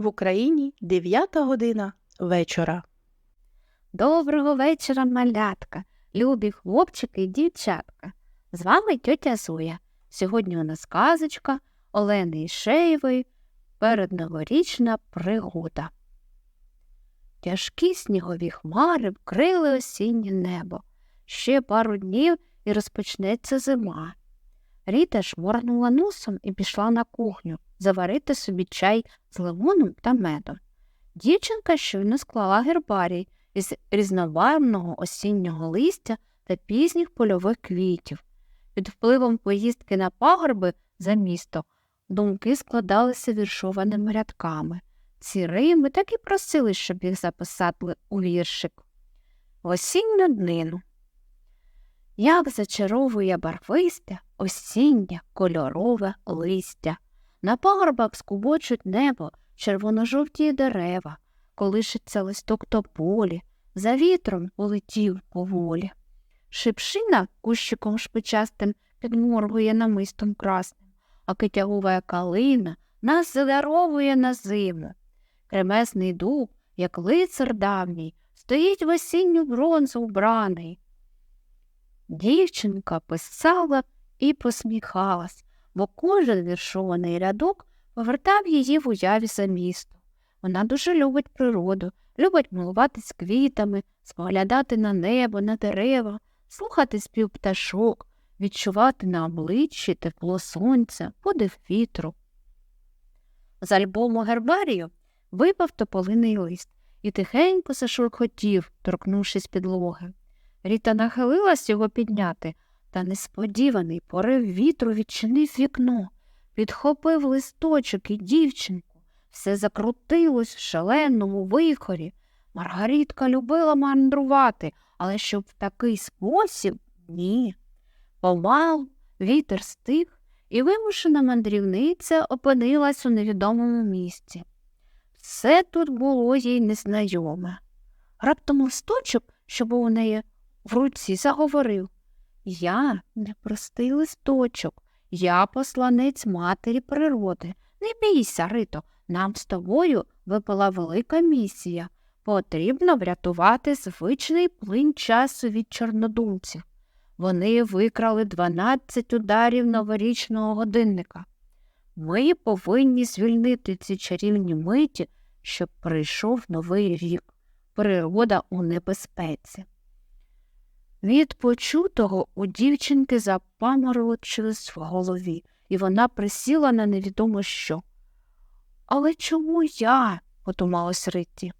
В Україні 9 година вечора. Доброго вечора, малятка, любі хлопчики і дівчатка. З вами тьотя Зоя. Сьогодні у нас казочка Олени Ішеєвої передноворічна пригода. Тяжкі снігові хмари вкрили осіннє небо. Ще пару днів і розпочнеться зима. Ріта шморгнула носом і пішла на кухню заварити собі чай з лимоном та медом. Дівчинка щойно склала гербарій із різнобарвного осіннього листя та пізніх польових квітів. Під впливом поїздки на пагорби за місто думки складалися віршованими рядками. Ці рими так і просили, щоб їх записати у віршик. В осінню днину. Як зачаровує барвисте осіннє кольорове листя. На пагорбах скубочуть небо, червоно-жовті дерева, колишиться листок тополі, за вітром полетів поволі. Шипшина кущиком шпичастим підморгує намистом красним, а китягова калина нас задаровує на зиму. Кремесний дуб, як лицар давній, стоїть в осінню бронзу вбраний. Дівчинка писала і посміхалась, бо кожен віршований рядок повертав її в уяві за місто. Вона дуже любить природу, любить милуватись квітами, споглядати на небо, на дерева, слухати спів пташок, відчувати на обличчі тепло сонця, подив вітру. З альбому гербарію випав тополиний лист і тихенько зашурхотів, торкнувшись підлоги. Ріта нахилилась його підняти, та несподіваний порив вітру відчинив вікно, підхопив листочок і дівчинку. Все закрутилось в шаленому вихорі. Маргарітка любила мандрувати, але щоб в такий спосіб ні. Помалу вітер стих, і вимушена мандрівниця опинилась у невідомому місці. Все тут було їй незнайоме. Раптом листочок, що був у неї в руці, заговорив Я непростий листочок, я посланець матері природи. Не бійся, Рито, нам з тобою випала велика місія. Потрібно врятувати звичний плин часу від чорнодумців. Вони викрали 12 ударів новорічного годинника. Ми повинні звільнити ці чарівні миті, щоб прийшов новий рік, природа у небезпеці. Від почутого у дівчинки запаморочилось в голові, і вона присіла на невідомо що. Але чому я? подумалось Ритті.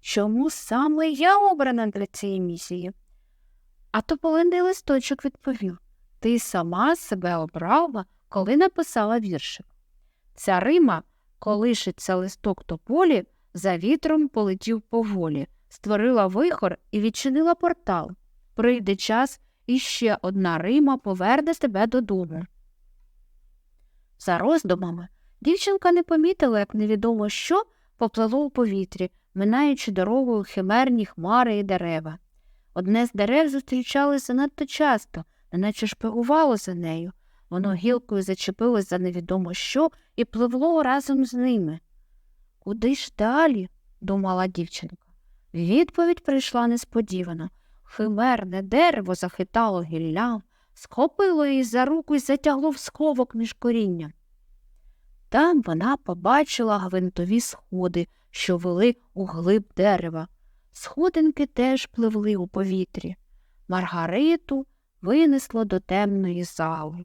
Чому саме я обрана для цієї місії? А тополиний листочок відповів Ти сама себе обрала, коли написала віршик. Ця Рима, колишиться листок тополі, за вітром полетів поволі, створила вихор і відчинила портал. Прийде час, і ще одна Рима поверне тебе додому. За роздумами дівчинка не помітила, як невідомо що поплило у повітрі, минаючи дорогою химерні хмари і дерева. Одне з дерев зустрічалося занадто часто, неначе шпигувало за нею. Воно гілкою зачепилось за невідомо що і пливло разом з ними. Куди ж далі? думала дівчинка. Відповідь прийшла несподівано. Химерне дерево захитало гіллям, схопило її за руку і затягло в сховок між корінням. Там вона побачила гвинтові сходи, що вели у глиб дерева. Сходинки теж пливли у повітрі. Маргариту винесло до темної зали.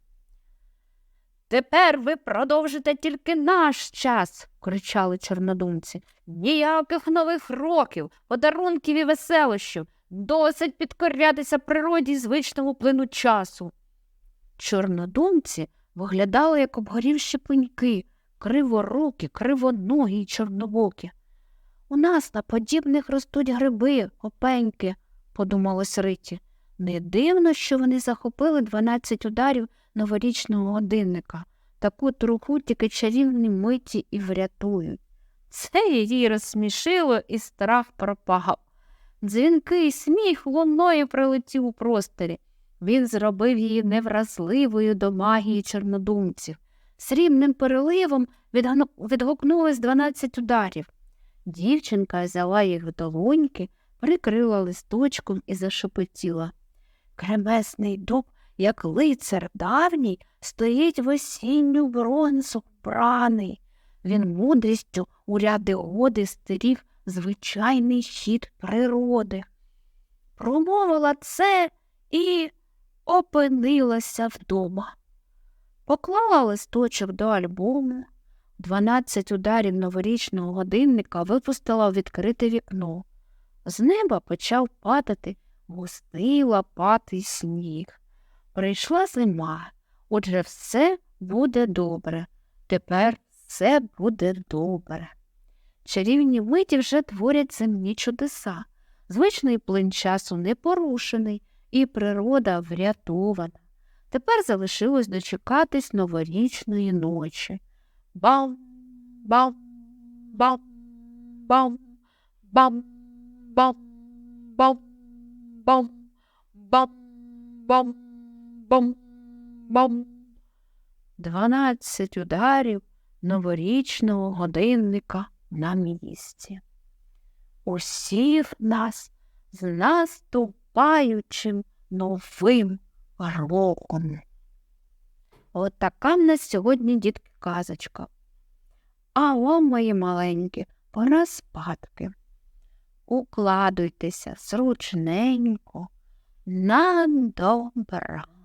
Тепер ви продовжите тільки наш час, кричали чорнодумці. Ніяких нових років, подарунків і веселощів. Досить підкорятися природі і звичному плину часу. Чорнодумці виглядали, як обгорівші пеньки, криворукі, кривоногі й чорнобокі. У нас на подібних ростуть гриби, опеньки, подумалось Риті. Не дивно, що вони захопили 12 ударів новорічного годинника. Таку труху тільки чарівні миті і врятують. Це її розсмішило і страх пропав. Дзвінкий сміх луною прилетів у просторі. Він зробив її невразливою до магії чорнодумців. срібним переливом відгукнулось дванадцять ударів. Дівчинка взяла їх в долоньки, прикрила листочком і зашепотіла. Кремесний дуб, як лицар давній, стоїть в осінню бронзу браний. Він мудрістю у ряди годи стеріг звичайний хід природи. Промовила це і опинилася вдома. Поклала листочок до альбому, дванадцять ударів новорічного годинника випустила в відкрите вікно. З неба почав падати густий лопатий сніг. Прийшла зима, отже, все буде добре. Тепер все буде добре. Чарівні миті вже творять земні чудеса. Звичний плин часу не порушений, і природа врятована. Тепер залишилось дочекатись новорічної ночі. Бам, бам, бам, бам, бам, бам, бам, бам, бам, бам, бам, бам. Дванадцять ударів новорічного годинника на місці. Усіх нас з наступаючим новим роком. От така в нас сьогодні, дітки, казочка. А вам, мої маленькі, пора спадки. Укладуйтеся зручненько на добра.